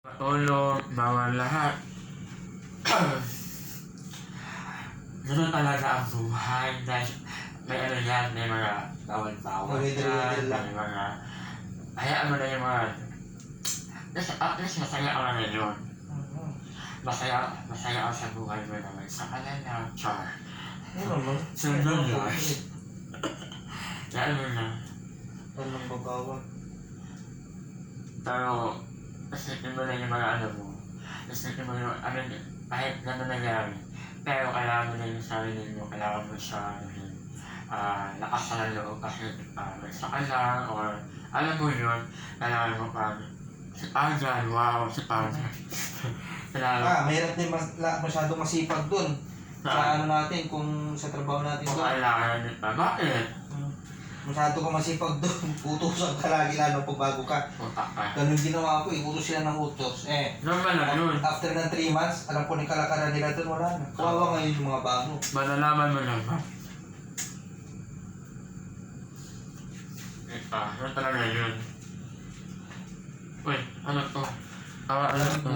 Matulog, bawal lahat. Ganun talaga ang buhay dahil may ano yan, may mga bawal-bawal lang. may mga... Hayaan mo na yung mga... Kasi at least masaya ako na ngayon. Masaya, masaya ako sa buhay mo naman. Sa kalala, char. Ano? Sunod lang. Yan mo na. Anong babawal? Pero, isipin mo na yung mga ano mo. Isipin mo yung, ano, kahit gano'n nangyari. Pero kailangan mo na yung sarili mo, kailangan mo siya, ano yun, ah, lakas na loob kasi ah, may sakal lang, or alam mo yun, kailangan mo pa, si Pagan, wow, si Pagan. kailangan, Ah, mahirap din mas, la, masyadong masipag dun. Sa Saan? ano natin, kung sa trabaho natin kung dun. kailangan pa, bakit? Masyado ka masipag dun. Utusan ka lagi lalo pag bago ka. Putak ka. Ganun ginawa ko, iutos sila ng utos. Eh, Normal lang yun. after ng 3 months, alam ko na yung kalakaran nila dun, wala na. Kawawa ngayon yung mga bago. Malalaman mo naman. Ito, ano talaga yun? Uy, ano to? Tawa, ano to?